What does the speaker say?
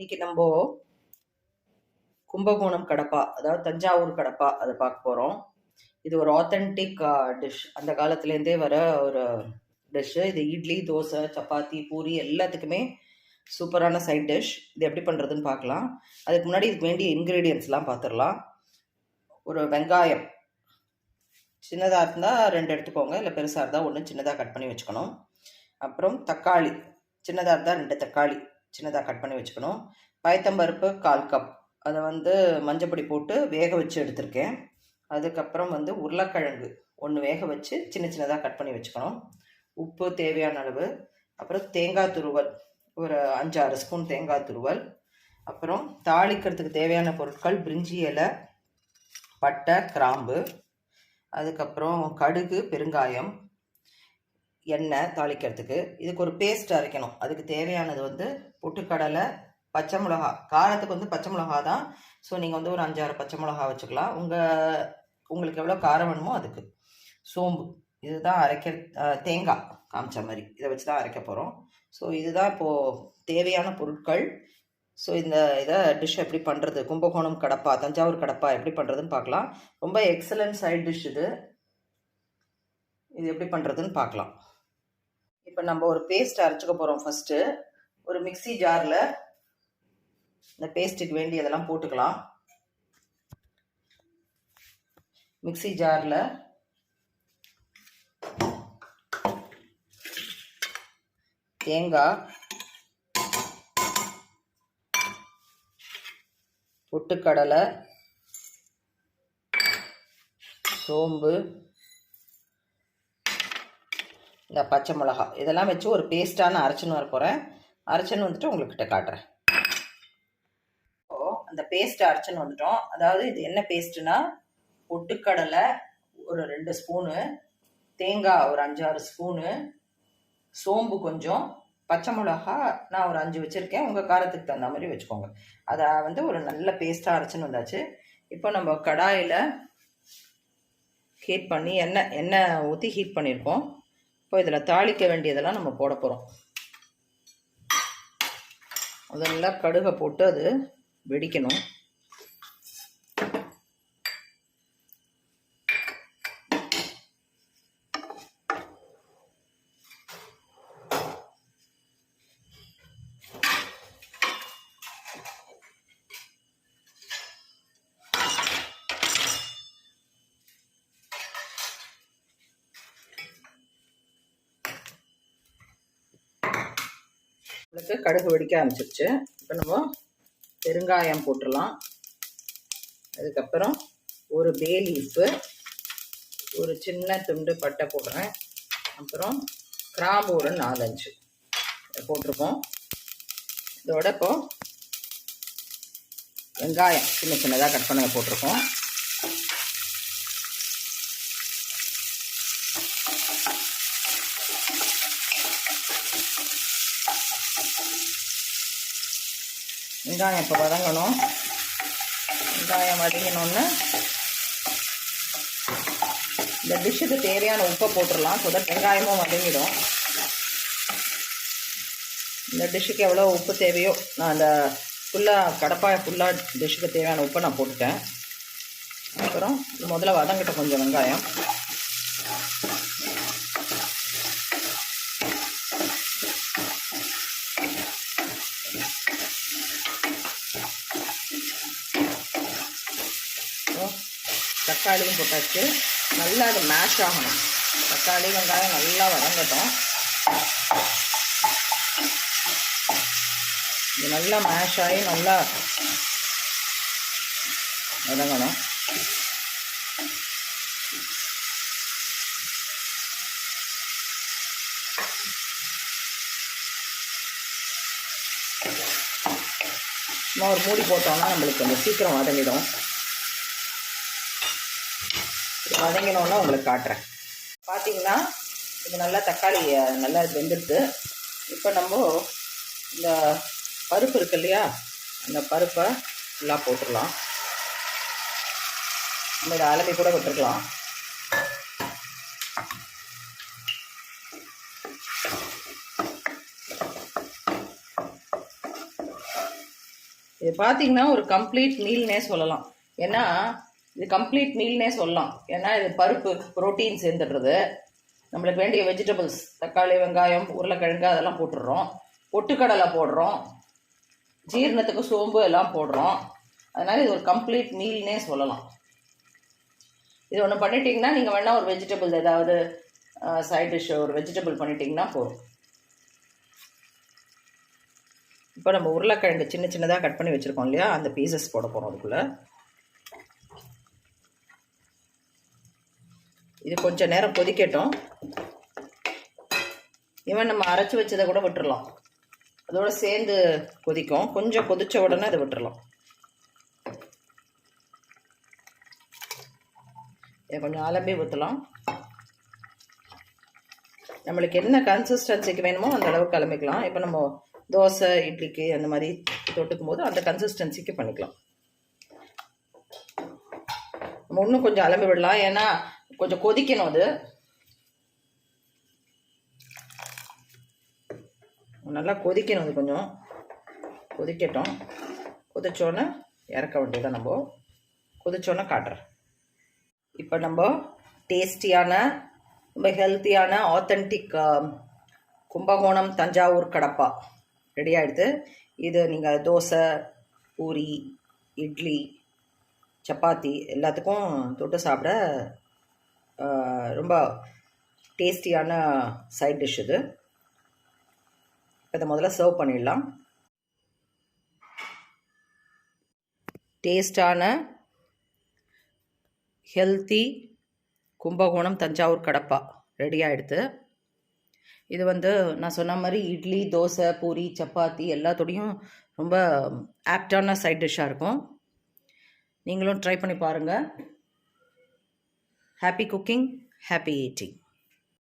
இன்னைக்கு நம்ம கும்பகோணம் கடப்பா அதாவது தஞ்சாவூர் கடப்பா அதை பார்க்க போகிறோம் இது ஒரு ஆத்தென்டிக் டிஷ் அந்த காலத்துலேருந்தே வர ஒரு டிஷ்ஷு இது இட்லி தோசை சப்பாத்தி பூரி எல்லாத்துக்குமே சூப்பரான சைட் டிஷ் இது எப்படி பண்ணுறதுன்னு பார்க்கலாம். அதுக்கு முன்னாடி இதுக்கு வேண்டிய இன்க்ரீடியன்ஸ்லாம் பார்த்துடலாம் ஒரு வெங்காயம். சின்னதாக இருந்தால் ரெண்டு எடுத்துக்கோங்க. இல்லை பெருசாக இருந்தால் ஒன்று சின்னதாக கட் பண்ணி வச்சுக்கணும். அப்புறம் தக்காளி. சின்னதாக இருந்தால் ரெண்டு தக்காளி. சின்னதாக கட் பண்ணி வச்சுக்கணும். பயத்தம்பருப்பு கால் கப் அதை வந்து மஞ்சப்பொடி போட்டு வேக வச்சு எடுத்திருக்கேன். அதுக்கப்புறம் வந்து உருளைக்கிழங்கு ஒன்று வேக வச்சு சின்ன சின்னதாக கட் பண்ணி வச்சுக்கணும். உப்பு தேவையான அளவு. அப்புறம் தேங்காய் துருவல். ஒரு அஞ்சாறு ஸ்பூன் தேங்காய் துருவல். அப்புறம் தாளிக்கிறதுக்கு தேவையான பொருட்கள் பிரிஞ்சி இலை பட்டை கிராம்பு. அதுக்கப்புறம் கடுகு பெருங்காயம். எண்ணெய் தாளிக்கிறதுக்கு. இதுக்கு ஒரு பேஸ்ட் அரைக்கணும். அதுக்கு தேவையானது வந்து பொட்டுக்கடலை பச்சை மிளகா காரத்துக்கு வந்து பச்சை மிளகா தான் ஸோ நீங்கள் வந்து ஒரு அஞ்சாறு பச்சை மிளகா வச்சுக்கலாம். உங்கள் உங்களுக்கு எவ்வளோ காரம் வேணுமோ அதுக்கு. சோம்பு. இதுதான் அரைக்க தேங்காய் காமிச்ச மாதிரி. இதை வச்சு தான் அரைக்க போகிறோம் ஸோ இதுதான் இப்போது தேவையான பொருட்கள். ஸோ இந்த இதை டிஷ் எப்படி பண்ணுறது கும்பகோணம் கடப்பா தஞ்சாவூர் கடப்பா எப்படி பண்ணுறதுன்னு பார்க்கலாம். ரொம்ப எக்ஸலண்ட் சைட் டிஷ் இது. இது எப்படி பண்ணுறதுன்னு பார்க்கலாம். இப்போ நம்ம ஒரு பேஸ்ட் அரைச்சிக்க போகிறோம் ஃபஸ்ட்டு ஒரு மிக்சி ஜாரில் இந்த பேஸ்ட்டுக்கு வேண்டியதெல்லாம் போட்டுக்கலாம். மிக்ஸி ஜாரில் தேங்காய் பொட்டுக்கடலை சோம்பு இந்த பச்சை மிளகா. இதெல்லாம் வச்சு ஒரு பேஸ்ட்டான அரைச்சின்னு வர போகிறேன் அரைச்சின்னு வந்துட்டு உங்கள்கிட்ட காட்டுறேன். இப்போ அந்த பேஸ்ட்டை அரைச்சின்னு வந்துட்டோம். அதாவது இது என்ன பேஸ்ட்டுனா பொட்டுக்கடலை ஒரு ரெண்டு ஸ்பூனு தேங்காய் ஒரு அஞ்சாறு ஸ்பூனு சோம்பு கொஞ்சம் பச்சை மிளகா நான் ஒரு அஞ்சு வச்சுருக்கேன். உங்கள் காரத்துக்கு தகுந்த மாதிரி வச்சுக்கோங்க. அதை வந்து ஒரு நல்ல பேஸ்ட்டாக அரைச்சின்னு வந்தாச்சு. இப்போ நம்ம கடாயில் ஹீட் பண்ணி எண்ணெய் எண்ணெய் ஊற்றி ஹீட் பண்ணியிருக்கோம் இப்போ இதில் தாளிக்க வேண்டியதெல்லாம் நம்ம போட போகிறோம் அதெல்லாம் கடுகை போட்டு அது வெடிக்கணும். நம்மளுக்கு கடுகு வெடிக்க ஆரம்பிச்சிருச்சு. இப்போ நம்ம பெருங்காயம் போட்டுடலாம் அதுக்கப்புறம் ஒரு பே லீஃபு ஒரு சின்ன துண்டு பட்டை போடுறேன். அப்புறம் கிராம்பு ஒரு நாலஞ்சு போட்டிருக்கோம். இதோட இப்போ வெங்காயம் சின்ன சின்னதாக கட் பண்ண போட்டிருக்கோம். வெங்காயம் இப்போ வதங்கணும். வெங்காயம் வதங்கினோன்னு இந்த டிஷ்ஷுக்கு தேவையான உப்பை போட்டுடலாம். ஸோ தட் வெங்காயமும் வதங்கிடும். இந்த டிஷ்ஷுக்கு எவ்வளோ உப்பு தேவையோ நான் அந்த ஃபுல்லாக கடப்பாய் ஃபுல்லாக டிஷ்ஷுக்கு தேவையான உப்பை நான் போட்டுட்டேன். அப்புறம் முதல்ல வதங்கிட்டேன் கொஞ்சம் வெங்காயம் அப்புறம் தக்காளியும் போட்டாச்சு. நல்லா அது மேஷ் ஆகணும். தக்காளி வெங்காயம் நல்லா வதங்கட்டும். இது நல்லா மேஷ் ஆகி நல்லா வதங்கணும். சும்மா ஒரு மூடி போட்டோம்னா நம்மளுக்கு கொஞ்சம் சீக்கிரம் வதங்கிடும். வதங்கினோன்னா உங்களுக்கு காட்டுறேன். பார்த்தீங்கன்னா இது நல்லா தக்காளி நல்லா வெந்துடுது இப்போ நம்ம இந்த பருப்பு இருக்கு இல்லையா? அந்த பருப்பை ஃபுல்லாக போட்டுடலாம். நம்ம இதை அலம்பி கூட விட்டுருக்கலாம். இது பார்த்தீங்கன்னா ஒரு கம்ப்ளீட் மீல்னே சொல்லலாம். ஏன்னா இது கம்ப்ளீட் மீல்னே சொல்லலாம். ஏன்னா இது பருப்பு புரோட்டீன் சேர்ந்துடுறது. நம்மளுக்கு வேண்டிய வெஜிடபிள்ஸ் தக்காளி வெங்காயம் உருளைக்கிழங்கு அதெல்லாம் போட்டுடுறோம். பொட்டுக்கடலை போடுறோம். ஜீரணத்துக்கு சோம்பு எல்லாம் போடுறோம். அதனால் இது ஒரு கம்ப்ளீட் மீல்னே சொல்லலாம். இது ஒன்று பண்ணிட்டீங்கன்னா நீங்கள் வேணால் ஒரு வெஜிடபிள் ஏதாவது சைட் டிஷ் ஒரு வெஜிடபிள் பண்ணிட்டீங்கன்னா போதும். இப்போ நம்ம உருளைக்கிழங்கு சின்ன சின்னதாக கட் பண்ணி வச்சுருக்கோம் இல்லையா? அந்த பீசஸ் போட போகிறோம் அதுக்குள்ளே. இது கொஞ்சம் நேரம் கொதிக்கட்டும். இவன் நம்ம அரைச்சி வச்சதை கூட விட்டுறலாம். அதோட சேர்ந்து கொதிக்கும். கொஞ்சம் கொதித்த உடனே அதை விட்டுடலாம் இதை கொஞ்சம் அலம்பி ஊற்றலாம் நம்மளுக்கு என்ன கன்சிஸ்டன்சிக்கு வேணுமோ அந்த அளவுக்கு கிளம்பிக்கலாம் இப்போ நம்ம தோசை இட்லிக்கு அந்த மாதிரி தொட்டுக்கும் போது அந்த கன்சிஸ்டன்சிக்கு பண்ணிக்கலாம். நம்ம இன்னும் கொஞ்சம் அலம்பி விடலாம். ஏன்னா கொஞ்சம் கொதிக்கணும் அது. நல்லா கொதிக்கணும் அது கொஞ்சம். கொதிக்கட்டும். கொதிச்சோன்னே இறக்க வேண்டியதான் நம்ம. கொதிச்சோன்னே காட்டுறேன். இப்போ நம்ம டேஸ்டியான ரொம்ப ஹெல்த்தியான ஆத்தென்டிக் கும்பகோணம் தஞ்சாவூர் கடப்பா. ரெடி ஆகிடுது இது நீங்கள் தோசை பூரி இட்லி சப்பாத்தி எல்லாத்துக்கும் தொட்டு சாப்பிட ரொம்ப டேஸ்டியான சைட் டிஷ் இது. இதை முதல்ல சர்வ் பண்ணிடலாம். டேஸ்டான ஹெல்த்தி கும்பகோணம் தஞ்சாவூர் கடப்பா ரெடி ஆகிடுது இது வந்து நான் சொன்ன மாதிரி இட்லி தோசை பூரி சப்பாத்தி எல்லாத்தோடையும் ரொம்ப ஆப்டான சைட் டிஷ்ஷாக இருக்கும். நீங்களும் ட்ரை பண்ணி பாருங்கள் Happy cooking, happy eating.